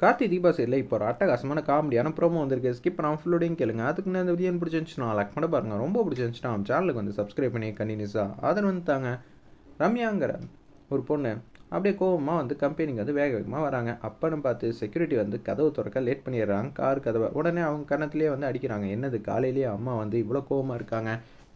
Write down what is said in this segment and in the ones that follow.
கார்த்தி தீபா சைடில் இப்போ ஒரு அட்டகாசமான காமெடியான ப்ரோமோ வந்திருக்கு. ஸ்கிப் பண்ணாமல் ஃபுல்லோடையும் கேளுங்க. அதுக்கு இந்த வீடியோ பிடிச்சிருந்துச்சுன்னா லைக் பண்ண பாருங்க. ரொம்ப பிடிச்சிருந்துச்சுன்னா நம்ம சேனலுக்கு வந்து சப்ஸ்கிரைப் பண்ணி கண்டினியூஸாக ஆதரவு வந்து தாங்க ரம்யாங்கிற ஒரு பொண்ணு அப்படியே கோவமாக வந்து கம்பெனிக்கு வந்து வேக வேகமாக வராங்க. அப்பன்னு பார்த்து செக்யூரிட்டி வந்து கதவு திறக்க லேட் பண்ணிடுறாங்க. கார் கதவை. உடனே அவங்க கன்னத்துலேயே வந்து அடிக்கிறாங்க. என்னது காலையிலேயே அம்மா வந்து இவ்வளோ கோவமாக இருக்காங்க?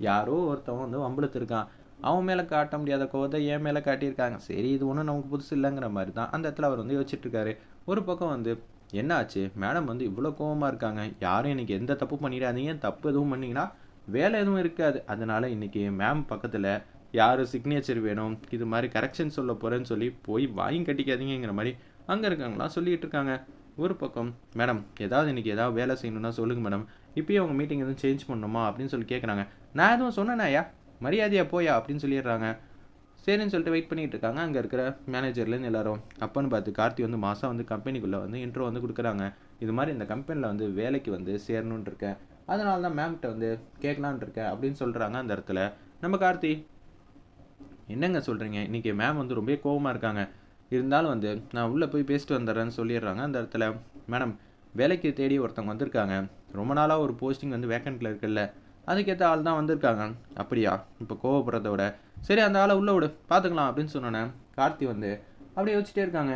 யாரோ ஒருத்தவன் வந்து வம்பளுத்து இருக்கான். அவன் மேலே காட்ட முடியாத கோவத்தை என் மேலே காட்டியிருக்காங்க. சரி இது ஒன்றும் நமக்கு புதுசு இல்லைங்கிற மாதிரி தான் அந்த இடத்துல அவர் வந்து யோசிச்சுட்ருக்காரு. ஒரு பக்கம் வந்து என்னாச்சு? மேடம் வந்து இவ்வளோ கோவமாக இருக்காங்க. யாரும் எனக்கு எந்த தப்பு பண்ணிடாதீங்க. தப்பு எதுவும் பண்ணிங்கன்னா வேலை எதுவும் இருக்காது. அதனால் இன்றைக்கி மேம் பக்கத்தில் யார் சிக்னேச்சர் வேணும்? இது மாதிரி கரெக்ஷன் சொல்ல போகிறேன்னு சொல்லி போய் வாங்கி கட்டிக்காதீங்கிற மாதிரி அங்கே இருக்காங்களாம் சொல்லிகிட்டு இருக்காங்க ஒரு பக்கம் மேடம் ஏதாவது இன்னைக்கு ஏதாவது வேலை செய்யணும்னா சொல்லுங்கள் மேடம். இப்போயே அவங்க மீட்டிங் எதுவும் சேஞ்ச் பண்ணணுமா? அப்படின்னு சொல்லி கேட்குறாங்க நான் எதுவும் சொன்னேனாயா மரியாதையாக போயா அப்படின்னு சொல்லிடுறாங்க. சரின்னு சொல்லிட்டு வெயிட் பண்ணிகிட்டு இருக்காங்க. அங்கே இருக்கிற மேனேஜர்லேருந்து எல்லாரும். அப்பன்னு பார்த்து கார்த்தி வந்து மாதம் வந்து கம்பெனிக்குள்ளே வந்து இன்ட்ரோ வந்து கொடுக்குறாங்க. இது மாதிரி இந்த கம்பெனியில் வந்து வேலைக்கு வந்து சேரணும்னு இருக்கேன் அதனால தான் மேம்கிட்ட வந்து கேட்கலான்ட்டு இருக்கேன் அப்படின்னு சொல்கிறாங்க அந்த இடத்துல. நம்ம கார்த்தி என்னங்க சொல்கிறீங்க இன்றைக்கி மேம் வந்து ரொம்ப கோவமாக இருக்காங்க. இருந்தாலும் வந்து நான் உள்ளே போய் பேசிட்டு வந்துடுறேன்னு சொல்லிடுறாங்க அந்த இடத்துல. மேடம் வேலைக்கு தேடி ஒருத்தவங்க வந்திருக்காங்க. ரொம்ப நாளாக ஒரு போஸ்டிங் வந்து வேக்கண்ட்டில் இருக்குல்ல. அதுக்கேற்ற ஆள் தான் வந்திருக்காங்க. அப்படியா? இப்போ கோவப்படுறத விட சரி அந்த ஆளை உள்ளே விடு. பார்த்துக்கலாம் அப்படின்னு சொன்னோன்னே கார்த்தி வந்து அப்படியே யோசிச்சிட்டே இருக்காங்க.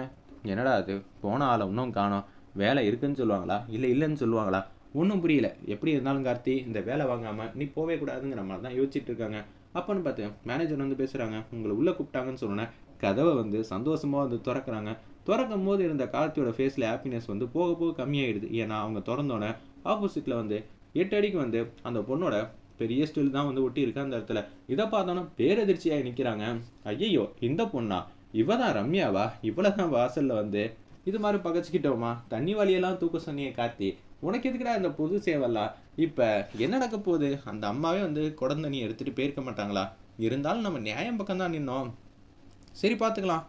என்னடா அது போன ஆளை இன்னும் காணோம். வேலை இருக்குன்னு சொல்லுவாங்களா? இல்லை இல்லைன்னு சொல்லுவாங்களா? ஒன்றும் புரியல. எப்படி இருந்தாலும் கார்த்தி இந்த வேலை வாங்காமல் நீ போவே கூடாதுங்கிற மாதிரி தான் யோசிச்சுட்டு இருக்காங்க. அப்போன்னு பார்த்து மேனேஜர் வந்து பேசுகிறாங்க உங்களை உள்ளே கூப்பிட்டாங்கன்னு சொன்னோன்னே கதவை வந்து சந்தோஷமாக வந்து திறக்கிறாங்க. திறக்கும் போது இருந்த கார்த்தியோட ஃபேஸில் ஹாப்பினஸ் வந்து போக போக கம்மியாயிடுது. ஏன்னா அவங்க திறந்தோன்னே ஆப்போசிட்டில் வந்து எட்டு அடிக்கு வந்து அந்த பொண்ணோட பெரிய ஸ்டில் தான் வந்து ஒட்டி இருக்கு அந்த இடத்துல. இதை பார்த்தோன்னா பேரதிர்ச்சியாக நிற்கிறாங்க ஐயையோ இந்த பொண்ணா? இவ தான் ரம்யாவா? இவ்வளோ தான் வாசலில் வந்து இது மாதிரி பகச்சிக்கிட்டோமா? தண்ணி வழியெல்லாம் தூக்க சொன்னியே கார்த்தி. உனக்கு எதுக்குடா இந்த புது சேவல்லாம் இப்போ என்ன நடக்க போகுது? அந்த அம்மாவே வந்து குடந்தண்ணி எடுத்துகிட்டு போயிருக்க மாட்டாங்களா? இருந்தாலும் நம்ம நியாயம் பக்கம் தான் நின்னோம். சரி பார்த்துக்கலாம்.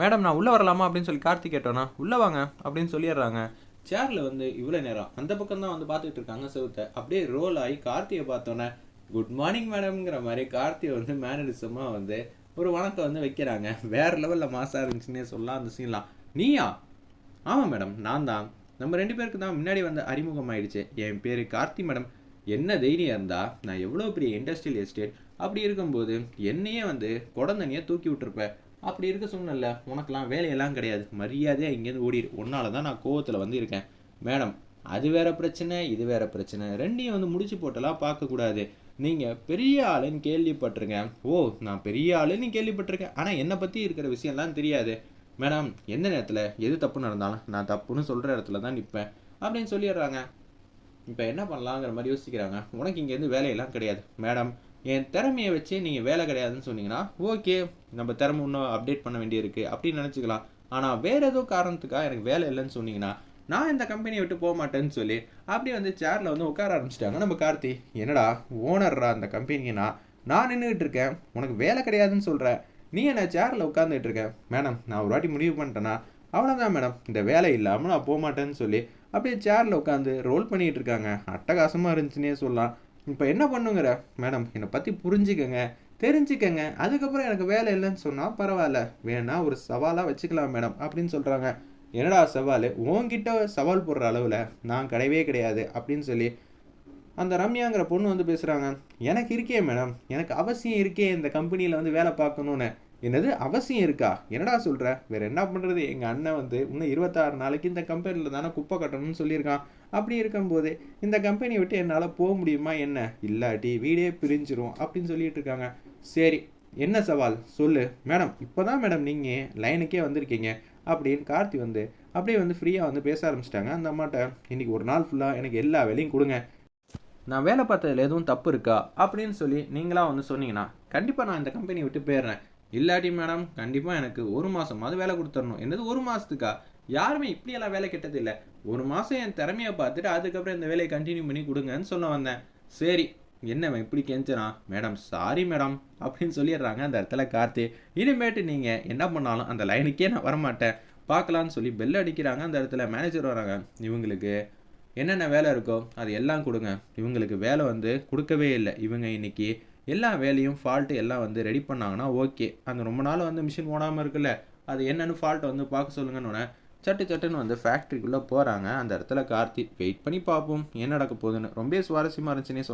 மேடம் நான் உள்ளே வரலாமா அப்படின்னு சொல்லி கார்த்தி கேட்டோன்னா உள்ளே வாங்க அப்படின்னு சொல்லிடுறாங்க. சேரில் வந்து இவ்வளோ நேரம் அந்த பக்கம் தான் வந்து பார்த்துட்டு இருக்காங்க செவத்தை அப்படியே ரோல் ஆகி கார்த்தியை பார்த்தோன்னே குட் மார்னிங் மேடம்ங்கிற மாதிரி கார்த்தியை வந்து மேனரிசமாக வந்து ஒரு வணக்கம் வந்து வைக்கிறாங்க. வேற லெவலில் மாசாக இருந்துச்சுன்னே சொல்லலாம் அந்த சீன்லாம் நீயா? ஆமாம் மேடம் நான் தான். நம்ம ரெண்டு பேருக்கு தான் முன்னாடி வந்து அறிமுகம் ஆயிடுச்சு என் பேர் கார்த்தி மேடம் என்ன தைரியம் இருந்தா நான் எவ்வளோ பெரிய இண்டஸ்ட்ரியல் எஸ்டேட் அப்படி இருக்கும்போது என்னையே வந்து குடந்தனியை தூக்கி விட்டுருப்பேன். அப்படி இருக்க சூழ்நிலை உனக்கெல்லாம் வேலையெல்லாம் கிடையாது. மரியாதையாக இங்கேருந்து ஓடிடு உன்னால தான் நான் கோவத்தில் வந்து இருக்கேன். மேடம் அது வேற பிரச்சனை இது வேற பிரச்சனை. ரெண்டையும் வந்து முடிச்சு போட்டெல்லாம் பார்க்கக்கூடாது நீங்கள் பெரிய ஆளுன்னு கேள்விப்பட்டிருக்கேன் ஓ நான் பெரிய ஆளுன்னு கேள்விப்பட்டிருக்கேன். ஆனால் என்னை பற்றி இருக்கிற விஷயம்லாம் தெரியாது. மேடம் எந்த நேரத்தில் எது தப்பு நடந்தாலும் நான் தப்புன்னு சொல்கிற இடத்துல தான் நிற்பேன் அப்படின்னு சொல்லிடுறாங்க. இப்போ என்ன பண்ணலாங்கிற மாதிரி யோசிக்கிறாங்க. உனக்கு இங்கேருந்து வேலையெல்லாம் கிடையாது. மேடம் என் திறமையை வச்சு நீங்கள் வேலை கிடையாதுன்னு சொன்னீங்கன்னா ஓகே நம்ம திறமை இன்னும் அப்டேட் பண்ண வேண்டியிருக்கு அப்படின்னு நினச்சிக்கலாம். ஆனால் வேறு ஏதோ காரணத்துக்காக எனக்கு வேலை இல்லைன்னு சொன்னீங்கன்னா நான் இந்த கம்பெனியை விட்டு போக மாட்டேன்னு சொல்லி அப்படியே வந்து சேரில் வந்து உட்கார ஆரம்பிச்சிட்டாங்க. நம்ம கார்த்தி என்னடா ஓனர்ரா அந்த கம்பெனினா நான்? நின்றுக்கிட்டு இருக்கேன். உனக்கு வேலை கிடையாதுன்னு சொல்கிறேன் நீ என்ன சேரில் உட்காந்துட்டு இருக்கேன் மேடம் நான் ஒரு வாட்டி முடிவு பண்ணிட்டேன்னா அவ்வளோதான் மேடம். இந்த வேலை இல்லாமல் நான் போக மாட்டேன்னு சொல்லி அப்படியே சேரில் உட்காந்து ரோல் பண்ணிகிட்டு இருக்காங்க. அட்டகாசமாக இருந்துச்சுன்னே சொல்லலாம். இப்போ என்ன பண்ணுங்கிற மேடம் என்னை பற்றி புரிஞ்சுக்கங்க. தெரிஞ்சுக்கங்க. அதுக்கப்புறம் எனக்கு வேலை இல்லைன்னு சொன்னால் பரவாயில்ல. வேணா ஒரு சவாலாக வச்சுக்கலாம் மேடம் அப்படின்னு சொல்கிறாங்க என்னடா சவால்? உங்ககிட்ட சவால் போடுற அளவில் நான் கிடையவே கிடையாது அப்படின்னு சொல்லி அந்த ரம்யாங்கிற பொண்ணு வந்து பேசுகிறாங்க எனக்கு இருக்கே மேடம். எனக்கு அவசியம் இருக்கே இந்த கம்பெனியில் வந்து வேலை பார்க்கணுன்னு என்னது அவசியம் இருக்கா? என்னடா சொல்கிற வேற என்ன பண்ணுறது எங்கள் அண்ணன் வந்து இன்னும் இருபத்தாறு நாளைக்கு இந்த கம்பெனியில் தானே குப்பை கட்டணும்னு சொல்லியிருக்கான். அப்படி இருக்கும்போது இந்த கம்பெனியை விட்டு என்னால் போக முடியுமா? என்ன? இல்லாட்டி வீடே பிரிஞ்சிரும் அப்படின்னு சொல்லிட்டு இருக்காங்க. சரி என்ன சவால்? சொல்லு. மேடம் இப்போ தான் மேடம் நீங்கள் லைனுக்கே வந்திருக்கீங்க. அப்படின்னு கார்த்தி வந்து அப்படியே வந்து ஃப்ரீயாக வந்து பேச ஆரம்பிச்சிட்டாங்க. அந்த அம்மாட்ட இன்னைக்கு ஒரு நாள் ஃபுல்லாக எனக்கு எல்லா வேலையும் கொடுங்க. நான் வேலை பார்த்ததில் எதுவும் தப்பு இருக்கா? அப்படின்னு சொல்லி நீங்களாக வந்து சொன்னீங்கன்னா கண்டிப்பாக நான் இந்த கம்பெனியை விட்டு போயிடுறேன். இல்லாட்டி மேடம் கண்டிப்பாக எனக்கு ஒரு மாதமாவது வேலை கொடுத்துடணும். என்னது ஒரு மாதத்துக்கா யாருமே இப்படியெல்லாம் வேலை கெட்டது இல்லை ஒரு மாதம் என் திறமையை பார்த்துட்டு அதுக்கப்புறம் இந்த வேலையை கண்டினியூ பண்ணி கொடுங்கன்னு சொல்ல வந்தேன். சரி என்னவன் இப்படி கெஞ்சிறான்? மேடம் சாரி மேடம் அப்படின்னு சொல்லிடுறாங்க அந்த இடத்துல கார்த்தி. இனிமேட்டு நீங்கள் என்ன பண்ணாலும் அந்த லைனுக்கே நான் வரமாட்டேன். பார்க்கலான்னு சொல்லி பெல் அடிக்கிறாங்க அந்த இடத்துல மேனேஜர் வராங்க. இவங்களுக்கு என்னென்ன வேலை இருக்கோ அது எல்லாம் கொடுங்க. இவங்களுக்கு வேலை வந்து கொடுக்கவே இல்லை. இவங்க இன்னைக்கு எல்லா வேலையும் ஃபால்ட்டு எல்லாம் வந்து ரெடி பண்ணாங்கன்னா ஓகே அந்த ரொம்ப நாள் வந்து மிஷின் ஓடாமல் இருக்குல்ல அது என்னென்னு ஃபால்ட்டை வந்து பார்க்க சொல்லுங்கன்னு சட்டு சட்டுன்னு வந்து ஃபேக்ட்ரிக்குள்ளே போகிறாங்க அந்த இடத்துல கார்த்தி வெயிட் பண்ணி பார்ப்போம் என்ன நடக்க போகுதுன்னு. ரொம்ப சுவாரஸ்யமாக இருந்துச்சுன்னே